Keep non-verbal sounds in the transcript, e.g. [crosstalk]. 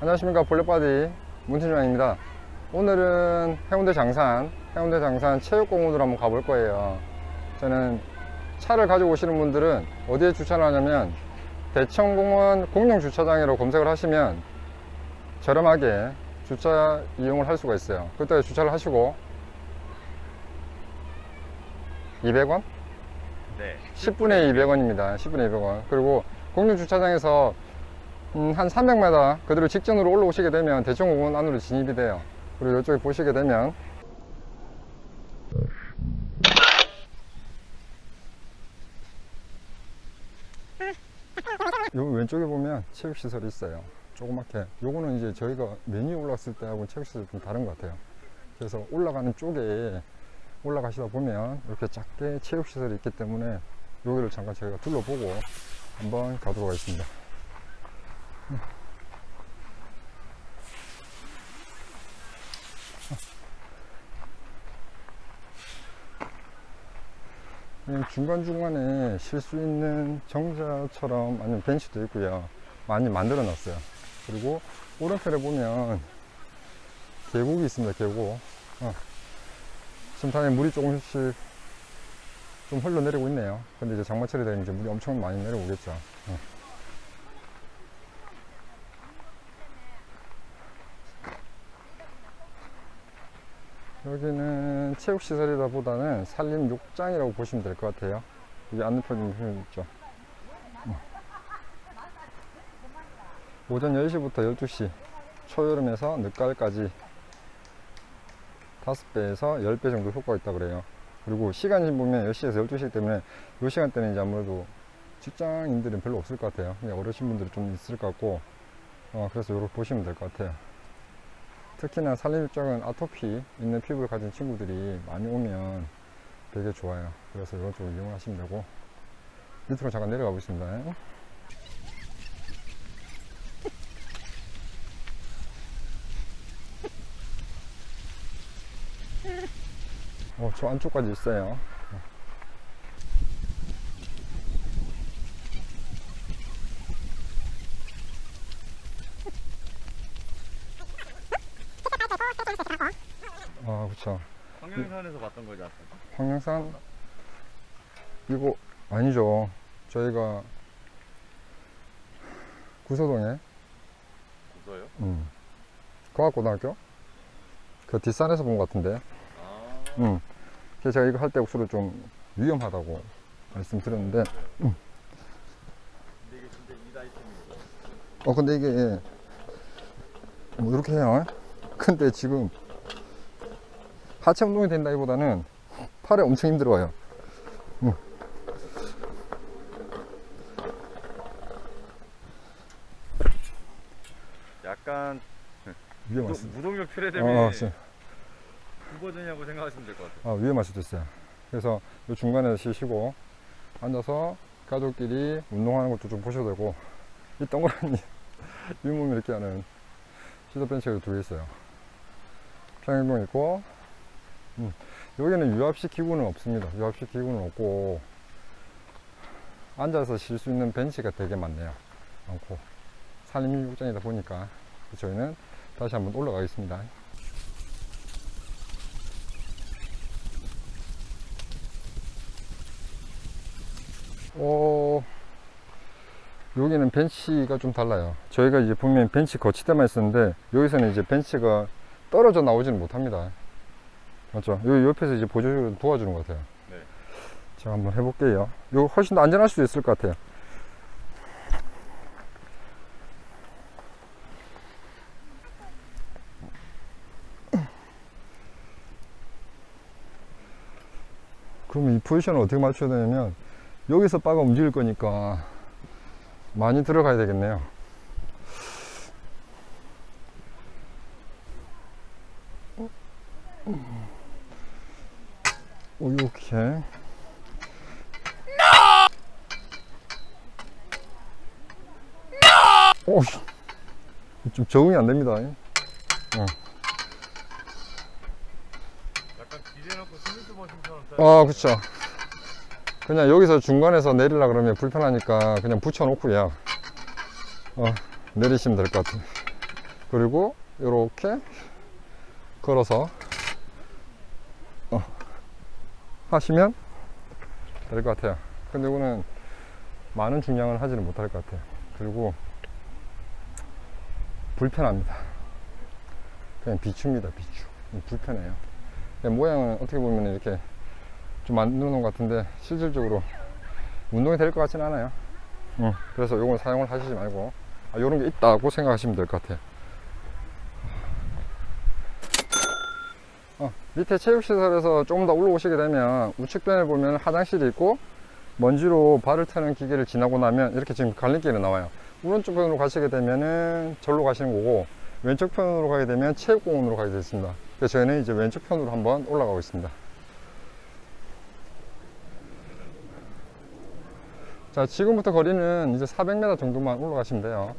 안녕하십니까 볼넷바디 문팀장입니다 오늘은 해운대 장산 해운대 장산 체육공원으로 한번 가볼 거예요 저는 차를 가지고 오시는 분들은 어디에 주차를 하냐면 대청공원 공용 주차장으로 검색을 하시면 저렴하게 주차 이용을 할 수가 있어요 그때 주차를 하시고 200원? 네. 10분에 200원입니다. 10분에 200원. 그리고 공유주차장에서 음, 한 300m 그대로 직전으로 올라오시게 되면 대청 공원 안으로 진입이 돼요. 그리고 이쪽에 보시게 되면 요 왼쪽에 보면 체육시설이 있어요. 조그맣게. 요거는 이제 저희가 메뉴에 올랐을 때하고 체육시설이 좀 다른 것 같아요. 그래서 올라가는 쪽에 올라가시다 보면 이렇게 작게 체육시설이 있기 때문에 여기를 잠깐 저희가 둘러보고 한번 가도록 하겠습니다. 중간중간에 쉴 수 있는 정자처럼 아니면 벤치도 있고요. 많이 만들어 놨어요. 그리고 오른편에 보면 계곡이 있습니다. 계곡. 어. 지금 당연히 물이 조금씩 좀 흘러내리고 있네요. 근데 이제 장마철이 되면 이제 물이 엄청 많이 내려오겠죠. 어. 여기는 체육시설이다 보다는 산림욕장이라고 보시면 될 것 같아요. 여기 안내편 좀 있죠. 어. 오전 10시부터 12시, 초여름에서 늦가을까지 5배에서 10배 정도 효과가 있다 그래요. 그리고 시간이 보면 10시에서 12시 때문에 이 시간대는 이제 아무래도 직장인들은 별로 없을 것 같아요. 그냥 어르신 분들이 좀 있을 것 같고, 어, 그래서 이렇게 보시면 될 것 같아요. 특히나 산림욕장은 아토피 있는 피부를 가진 친구들이 많이 오면 되게 좋아요. 그래서 이런 쪽을 이용하시면 되고, 밑으로 잠깐 내려가 보겠습니다. 어, 저 안쪽까지 있어요. 아, 그쵸. 황룡산에서 봤던 거지 아까. 황량산 이거 아니죠. 저희가 구서동에 무서요? 음, 과학고등학교 그 뒷산에서 본 것 같은데. 아. 음. 그래서 제가 이거 할 때 억수로 좀 위험하다고 말씀드렸는데, 근데 이게 진짜 이 아이템이고. 어 근데 이게 뭐 이렇게 해요. [laughs] 근데 지금 하체 운동이 된다기보다는 팔에 엄청 힘들어요. 약간 위험할 무동, 수. 무동력 트레 어, 때문에 어, 진- 구버전이라고 생각하시면 될 것 같아요. 아, 위험할 수도 있어요. 그래서 이 중간에 쉬시고 앉아서 가족끼리 운동하는 것도 좀 보셔도 되고 이 동그라미 [laughs] 윗몸 이렇게 하는 시도 벤치가 두 개 있어요. 평행동 있고 음, 여기는 유압식 기구는 없습니다. 유압식 기구는 없고 앉아서 쉴 수 있는 벤치가 되게 많네요. 많고 산림욕장이다 보니까 저희는 다시 한번 올라가겠습니다. 어, 여기는 벤치가 좀 달라요. 저희가 이제 보면 벤치 거치대만 있었는데, 여기서는 이제 벤치가 떨어져 나오지는 못합니다. 맞죠? 여기 옆에서 이제 보조를 도와주는 것 같아요. 네. 제가 한번 해볼게요. 이거 훨씬 더 안전할 수도 있을 것 같아요. 그러면 이 포지션을 어떻게 맞춰야 되냐면, 여기서 바가 움직일 거니까 많이 들어가야 되겠네요. 오, 이렇게. 오, 좀 적응이 안 됩니다. 약간 기대놓고 스미스 머신처럼 아, 그쵸. 그냥 여기서 중간에서 내리려 그러면 불편하니까 그냥 붙여놓고요. 어, 내리시면 될 것 같아요. 그리고 이렇게 걸어서 어, 하시면 될 것 같아요. 근데 이거는 많은 중량을 하지는 못할 것 같아요. 그리고 불편합니다. 그냥 비추입니다, 비추. 불편해요. 모양은 어떻게 보면 이렇게 좀 놓은 것 같은데 실질적으로 운동이 될 것 같지는 않아요. 응. 그래서 이건 사용을 하시지 말고 아, 이런 게 있다고 생각하시면 될 것 같아요. 어, 밑에 체육시설에서 조금 더 올라오시게 되면 우측편에 보면 화장실이 있고 먼지로 발을 트는 기계를 지나고 나면 이렇게 지금 갈림길이 나와요. 오른쪽 편으로 가시게 되면은 절로 가시는 거고 왼쪽 편으로 가게 되면 체육공원으로 가게 되겠습니다. 그래서 저희는 이제 왼쪽 편으로 한번 올라가고 있습니다. 자, 지금부터 거리는 이제 400m 정도만 올라가시면 돼요.